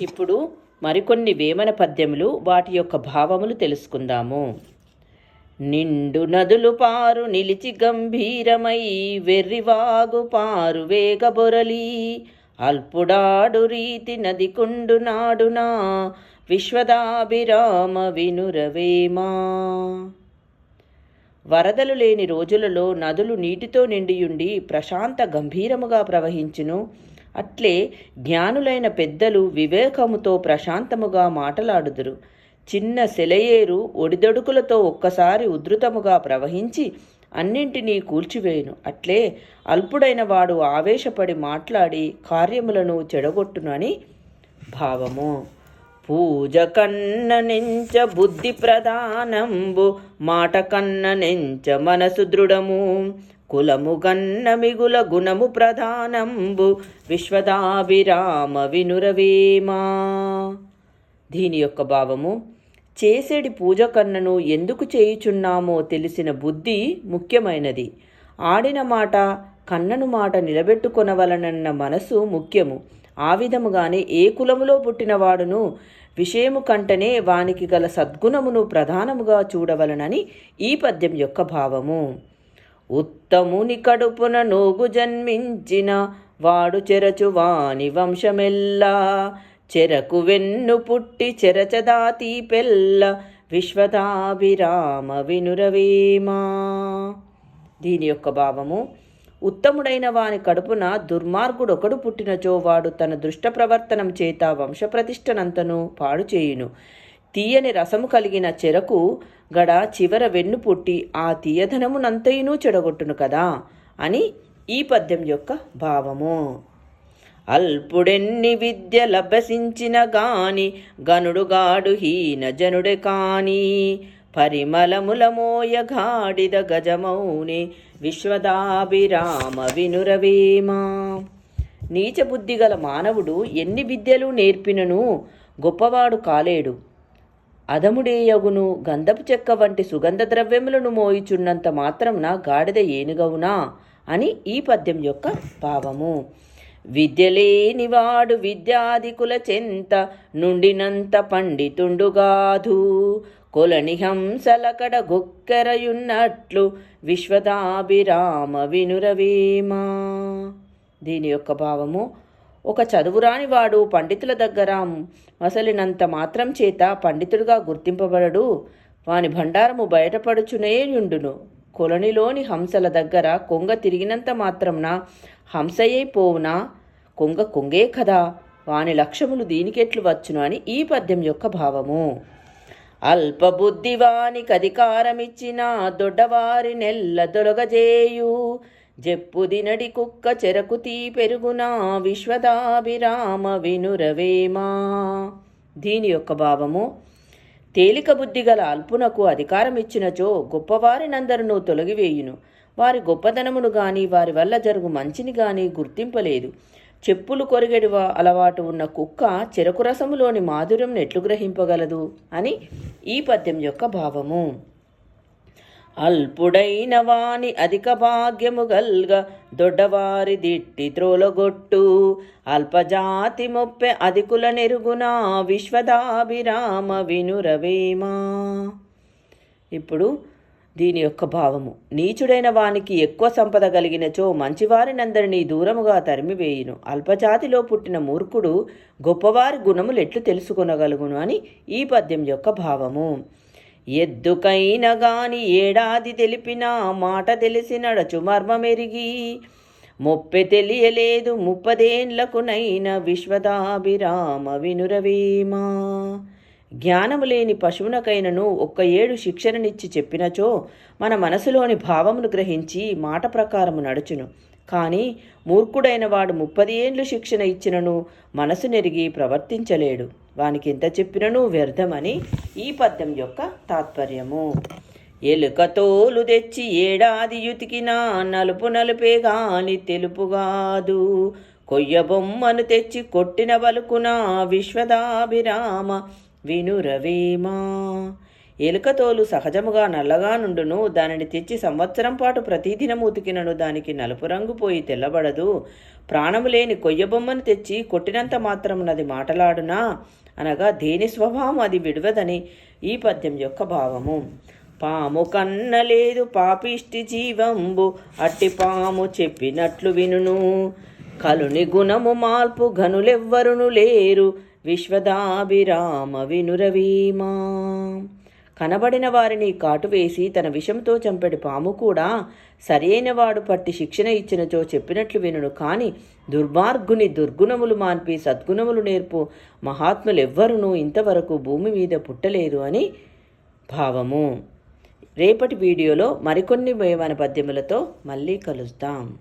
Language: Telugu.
ఇప్పుడు మరికొన్ని వేమన పద్యములు వాటి యొక్క భావములు తెలుసుకుందాము. నిండు నదులు పారు నిలిచి గంభీరమై వెర్రివాగు పారు వేగబొరలి అల్పుడాడు రీతి నది కుండు నాడునా విశ్వదాభిరామ వినురవేమా. వరదలు లేని రోజులలో నదులు నీటితో నిండియుండి ప్రశాంత గంభీరముగా ప్రవహించును. అట్లే జ్ఞానులైన పెద్దలు వివేకముతో ప్రశాంతముగా మాటలాడుదురు. చిన్న సెలయేరు ఒడిదొడుకులతో ఒక్కసారి ఉధృతముగా ప్రవహించి అన్నింటినీ కూల్చివేయును. అట్లే అల్పుడైన వాడు ఆవేశపడి మాట్లాడి కార్యములను చెడగొట్టునని భావము. పూజ కన్న నెంచ బుద్ధి ప్రధానంబు మాట కన్న నెంచ మనసు దృఢము కులము గన్న మిగుల గుణము ప్రధానంబు విశ్వదాభిరామ వినురవేమా. దీని యొక్క భావము చేసేడి పూజ కన్నను ఎందుకు చేయుచున్నామో తెలిసిన బుద్ధి ముఖ్యమైనది. ఆడిన మాట కన్నను మాట నిలబెట్టుకొనవలనన్న మనసు ముఖ్యము. ఆ విధముగానే ఏ కులములో పుట్టినవాడును విషయము కంటనే వానికి గల సద్గుణమును ప్రధానముగా చూడవలనని ఈ పద్యం యొక్క భావము. ఉత్తముని కడుపున నోగు జన్మించిన వాడు చెరచు వాని వంశమెల్లా చెరకు వెన్ను పుట్టి చెరచదాతి పెల్ల విశ్వదాభిరామ వినురవేమా. దీని యొక్క భావము ఉత్తముడైన వాని కడుపున దుర్మార్గుడొకడు పుట్టినచో వాడు తన దుష్ట ప్రవర్తనం చేత వంశప్రతిష్టనంతను పాడు చేయును. తీయని రసము కలిగిన చెరకు గడ చివర వెన్ను పుట్టి ఆ తీయధనమునంతయినూ చెడగొట్టును కదా? అని ఈ పద్యం యొక్క భావము. అల్పుడెన్ని విద్య లభసించిన గాని గనుడుగాడు హీన జనుడే కానీ పరిమళముల గాడిద గజమౌని విశ్వదాభిరామ వినురవేమా. నీచ బుద్ధి గల మానవుడు ఎన్ని విద్యలు నేర్పినను గొప్పవాడు కాలేడు. అదముడేయగును గంధపు చెక్క వంటి సుగంధ ద్రవ్యములను మోయిచున్నంత మాత్రంన గాడిద ఏనుగవునా అని ఈ పద్యం యొక్క భావము. విద్యలేనివాడు విద్యాధికుల చెంత నుండినంత పండితుండుగాధు కొలని గుక్కెరయున్నట్లు గొక్కెరయున్నట్లు విశ్వదాభిరామ వినురవీమా. దీని యొక్క భావము ఒక చదువురాని వాడు పండితుల దగ్గర మసలినంత మాత్రం చేత పండితుడుగా గుర్తింపబడడు. వాని భండారము బయటపడుచునే ఉండును కొలనిలోని హంసల దగ్గర కొంగ తిరిగినంత మాత్రంన హంసయే పోవునా? కొంగ కొంగే కదా. వాని లక్ష్యములు దీనికెట్లు వచ్చును అని ఈ పద్యం యొక్క భావము. అల్పబుద్ధివానికి అధికారమిచ్చిన దొడ్డవారి నెల్ల దొలగజేయు జెప్పుదినడి కుక్క చెరకు తీ పెరుగునా విశ్వదాభిరామ వినురవేమా. దీని యొక్క భావము తేలిక బుద్ధి గల అల్పునకు అధికారమిచ్చినచో గొప్పవారినందరూ తొలగివేయును. వారి గొప్పదనమును గాని వారి వల్ల జరుగు మంచిని గాని గుర్తింపలేదు. చెప్పులు కొరిగెడి అలవాటు ఉన్న కుక్క చెరకు రసములోని మాధుర్యం ఎట్లు గ్రహింపగలదు అని ఈ పద్యం యొక్క భావము. అల్పుడైన వాని అధిక భాగ్యము గల్గ దొడ్డవారి దిట్టి త్రోలగొట్టు. అల్పజాతి మొప్పె అధికుల నెరుగునా విశ్వదాభిరామ వినురవేమా. ఇప్పుడు దీని యొక్క భావము. నీచుడైన వానికి ఎక్కువ సంపద కలిగినచో మంచివారినందరినీ దూరముగా తరిమివేయును. అల్పజాతిలో పుట్టిన మూర్ఖుడు గొప్పవారి గుణములెట్లు తెలుసుకొనగలుగును అని ఈ పద్యం యొక్క భావము. ఎద్దుకైన గాని ఏడాది తెలిపినా మాట తెలిసి నడచు మర్మమెరిగి. మొప్పె తెలియలేదు ముప్పదేండ్లకునైన విశ్వదాభిరామ వినురవేమా. జ్ఞానము లేని పశువునకైనను ఒక్క ఏడు శిక్షణనిచ్చి చెప్పినచో మన మనసులోని భావమును గ్రహించి మాట ప్రకారము నడుచును. కానీ మూర్ఖుడైన వాడు ముప్పది ఏండ్లు శిక్షణ ఇచ్చినను మనసు నెరిగి ప్రవర్తించలేడు. వానికి ఎంత చెప్పినను వ్యర్థమని ఈ పద్యం యొక్క తాత్పర్యము. ఎలుకతోలు తెచ్చి ఏడాది యుతికినా నలుపు నలుపే గాని తెలుపుగాదు. కొయ్య బొమ్మను తెచ్చి కొట్టిన వలుకునా విశ్వదాభిరామ వినురవేమా ఎలుకతోలు సహజముగా నల్లగా నుండును దానిని తెచ్చి సంవత్సరం పాటు ప్రతిదినం ఉతికినను దానికి నలుపు రంగు పోయి తెల్లబడదు. ప్రాణము లేని కొయ్యబొమ్మను తెచ్చి కొట్టినంత మాత్రమునది మాటలాడునా? అనగా దేని స్వభావం అది విడవదని ఈ పద్యం యొక్క భావము. పాము కన్నలేదు పాపిష్టి జీవంబు అట్టి పాము చెప్పినట్లు వినును. కలుని గుణము మార్పు ఘనులెవ్వరును లేరు. విశ్వదాభిరామ వినురవీమా. కనబడిన వారిని కాటువేసి తన విషంతో చంపెడి పాము కూడా సరైన వాడు పట్టి శిక్షణ ఇచ్చినచో చెప్పినట్లు వినును. కాని దుర్మార్గుని దుర్గుణములు మాన్పి సద్గుణములు నేర్పు మహాత్ములెవ్వరునూ ఇంతవరకు భూమి మీద పుట్టలేదు అని భావము. రేపటి వీడియోలో మరికొన్ని వేమన పద్యములతో మళ్ళీ కలుస్తాం